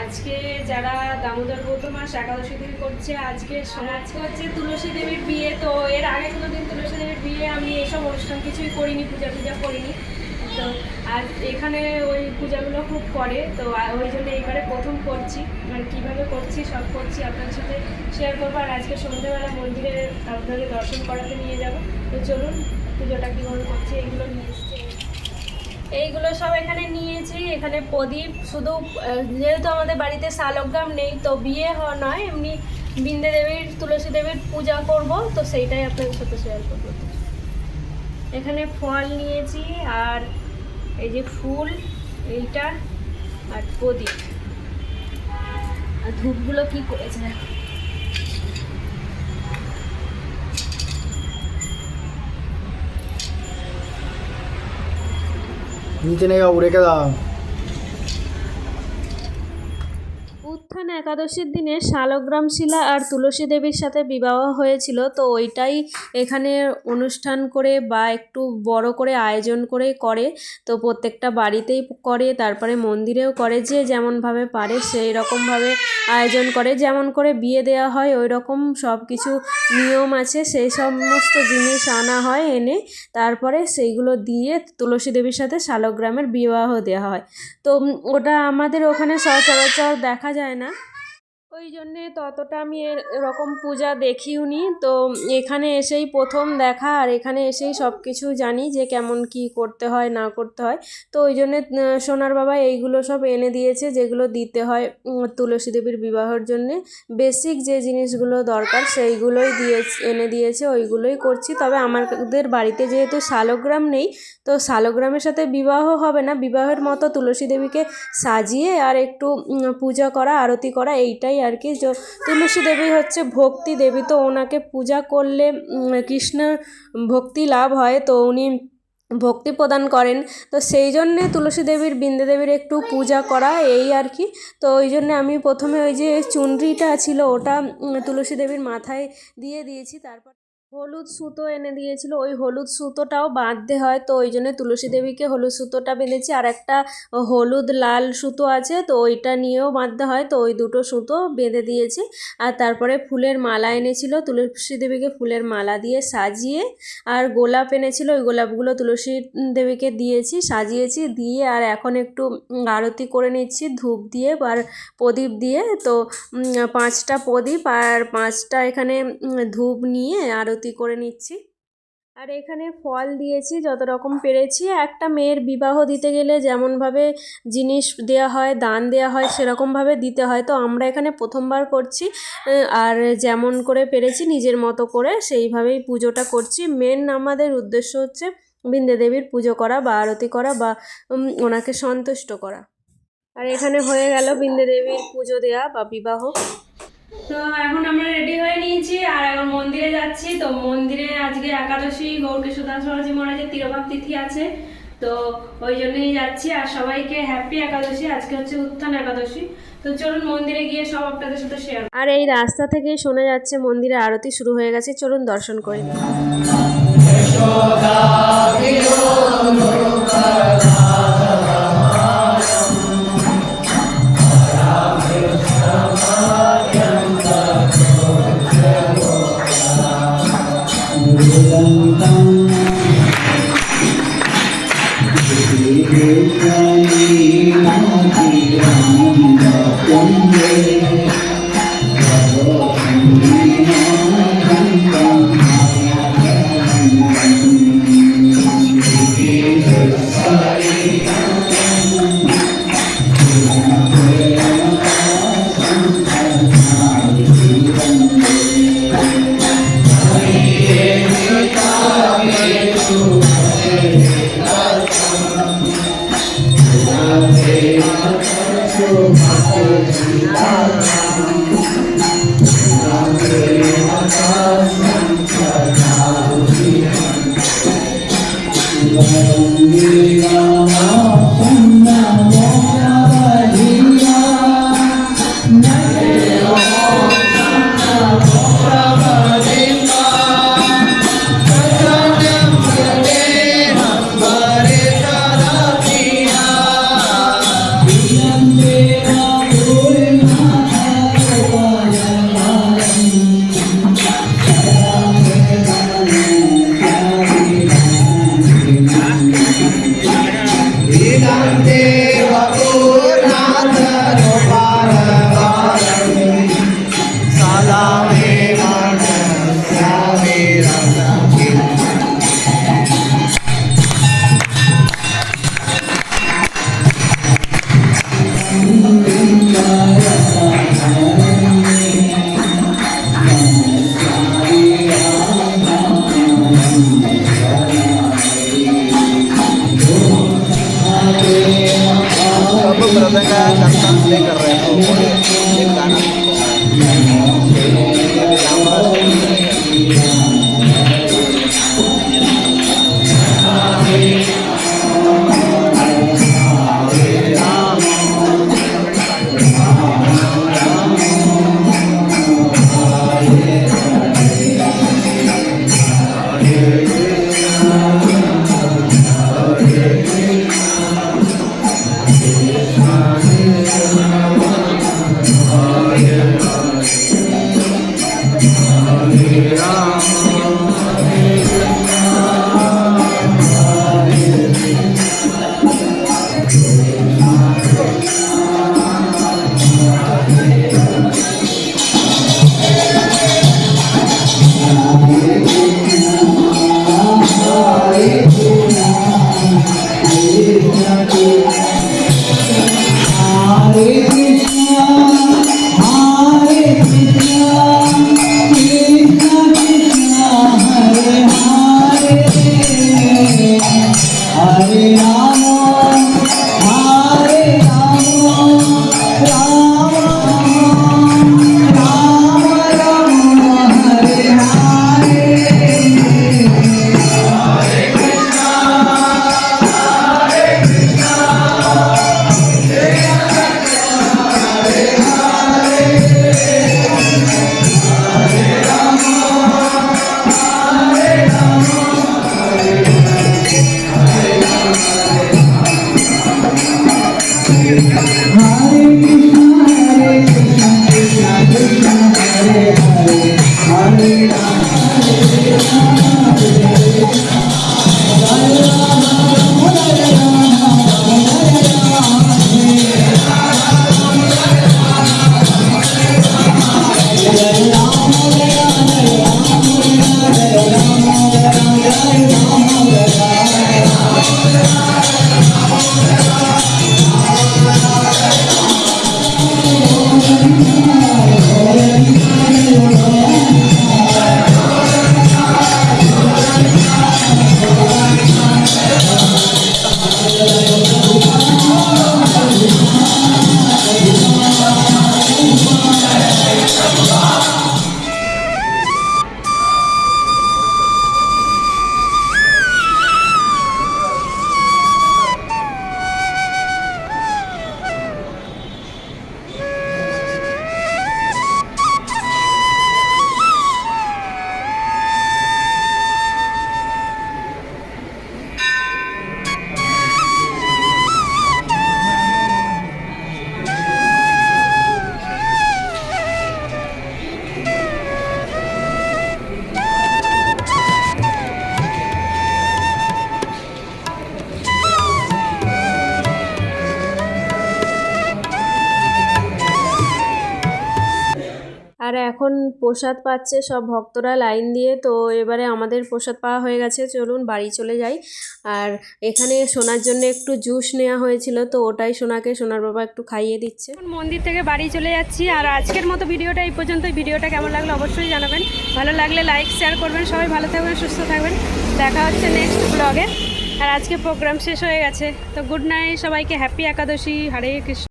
আজকে যারা দামোদর গৌতম মাস একাদশী থেকে করছে, আজকে আজকে হচ্ছে তুলসী দেবীর বিয়ে। তো এর আগে কোনোদিন তুলসী দেবীর বিয়ে আমি এসব অনুষ্ঠান কিছুই করিনি, পূজা টুজা করিনি। তো আর এখানে ওই পূজাগুলো খুব করে, তো ওই জন্য এইবারে প্রথম করছি। মানে কীভাবে করছি, সব করছি আপনার সাথে শেয়ার করব। আর আজকে সন্ধ্যেবেলা মন্দিরে আপনাদের দর্শন করাতে নিয়ে যাব। তো চলুন, পুজোটা কীভাবে করছি এইগুলো নিয়ে এইগুলো সব এখানে নিয়েছি। এখানে প্রদীপ, শুধু যেহেতু আমাদের বাড়িতে শালগ্রাম নেই, তো বিয়ে নয়, এমনি বিন্দে দেবীর, তুলসী দেবীর পূজা করব, তো সেইটাই আপনাদের সাথে শেয়ার করব। এখানে ফল নিয়েছি, আর এই যে ফুল, এইটা, আর প্রদীপ। আর ধূপগুলো কী করেছে? নিচে নেই বাবু উত্থান একাদশীর দিনে শালগ্রাম শিলা আর তুলসী দেবীর সাথে বিবাহ হয়েছিল, তো ওইটাই এখানে অনুষ্ঠান করে বা একটু বড় করে আয়োজন করে করে, তো প্রত্যেকটা বাড়িতেই করে, তারপরে মন্দিরেও করে, যে যেমনভাবে পারে সেই রকমভাবে আয়োজন করে। যেমন করে বিয়ে দেওয়া হয় ওই রকম সব কিছু নিয়ম আছে, সেই সমস্ত জিনিস আনা হয় এনে, তারপরে সেইগুলো দিয়ে তুলসী দেবীর সাথে শালগ্রামের বিবাহ দেওয়া হয়। তো ওটা আমাদের ওখানে সচরাচর দেখা যায় না। ওই জন্যে ততটা আমি এর- এরকম পূজা দেখিওনি তো এখানে এসেই প্রথম দেখা আর এখানে এসেই সব কিছু জানি যে কেমন কি করতে হয়, না করতে হয়। তো ওই জন্যে সোনার বাবা এইগুলো সব এনে দিয়েছে যেগুলো দিতে হয় তুলসী দেবীর বিবাহের জন্যে। বেসিক যে জিনিসগুলো দরকার সেইগুলোই দিয়ে এনে দিয়েছে, ওইগুলোই করছি। তবে আমাদের বাড়িতে যেহেতু শালগ্রাম নেই, তো শালগ্রামের সাথে বিবাহ হবে না। বিবাহের মতো তুলসী দেবীকে সাজিয়ে আর একটু পূজা করা, আরতি করা, এইটাই আর কি। তুলসী দেবী হচ্ছে ভক্তি দেবী। তো ওনাকে পূজা করলে কৃষ্ণ ভক্তি লাভ হয়, তো উনি ভক্তি প্রদান করেন। তো সেই জন্যে তুলসী দেবীর, বিন্দে দেবীর একটু পূজা করা এই আর কি। তো ওই জন্যে আমি প্রথমে ওই যে চুনরিটা ছিল, ওটা তুলসী দেবীর মাথায় দিয়ে দিয়েছি। তারপর হলুদ সুতো এনে দিয়েছিল। ওই হলুদ সুতোটাও বাঁধতে হয়, তো ওই জন্য তুলসী দেবীকে হলুদ সুতোটা বেঁধেছি। আর একটা হলুদ লাল সুতো আছে, তো ওইটা নিয়েও বাঁধতে হয়, তো ওই দুটো সুতো বেঁধে দিয়েছি। আর তারপরে ফুলের মালা এনেছিল, তুলসী দেবীকে ফুলের মালা দিয়ে সাজিয়ে। আর গোলাপ এনেছিল, ওই গোলাপগুলো তুলসী দেবীকে দিয়েছি, সাজিয়েছি, দিয়ে আর এখন একটু আরতি করে নিচ্ছি, ধূপ দিয়ে আর প্রদীপ দিয়ে। তো পাঁচটা প্রদীপ আর পাঁচটা এখানে ধূপ নিয়ে আরতি করে নিচ্ছি। আর এখানে ফল দিয়েছি, যত রকম পেরেছি। একটা মেয়ের বিবাহ দিতে গেলে যেমনভাবে জিনিস দেওয়া হয়, দান দেওয়া হয় সেরকমভাবে দিতে হয়। তো আমরা এখানে প্রথমবার করছি আর যেমন করে পেরেছি, নিজের মতো করে সেইভাবেই পুজোটা করছি। মেন আমাদের উদ্দেশ্য হচ্ছে বৃন্দে দেবীর পুজো করা বা আরতি করা বা ওনাকে সন্তুষ্ট করা। আর এখানে হয়ে গেল বৃন্দে দেবীর পুজো দেওয়া বা বিবাহ। তো এখন আমরা রেডি হয়ে নিয়েছি আর এখন মন্দিরে যাচ্ছি। তো মন্দিরে আজকে একাদশী গৌরকেশ্বর সরজি মহারাজের তিরোভাব তিথি আছে। তো ওই জন্যই যাচ্ছি আর সবাইকে হ্যাপি একাদশী। আজকে হচ্ছে উত্থান একাদশী। তো চলুন মন্দিরে গিয়ে সব আপনাদের সাথে শেয়ার আর এই রাস্তা থেকেই শোনা যাচ্ছে মন্দিরে আরতি শুরু হয়ে গেছে। চলুন দর্শন করে। নিই। ഒന്നേ Salame এখন প্রসাদ পাচ্ছে, সব ভক্তরা লাইন দিয়ে। তো এবারে আমাদের প্রসাদ পাওয়া হয়ে গেছে, চলুন বাড়ি চলে যাই। আর এখানে সোনার জন্য একটু জুস নেওয়া হয়েছিল, তো ওটাই সোনাকে, সোনার বাবা একটু খাইয়ে দিচ্ছে। মন্দির থেকে বাড়ি চলে যাচ্ছি, আর আজকের মতো ভিডিওটা এই পর্যন্ত ভিডিওটা কেমন লাগল অবশ্যই জানাবেন। ভালো লাগলে লাইক, শেয়ার করবেন, সবাই ভালো থাকবেন, সুস্থ থাকবেন। দেখা হচ্ছে নেক্সট ব্লগে আর আজকে প্রোগ্রাম শেষ হয়ে গেছে, তো গুড নাইট সবাইকে হ্যাপি একাদশী, হরে কৃষ্ণ।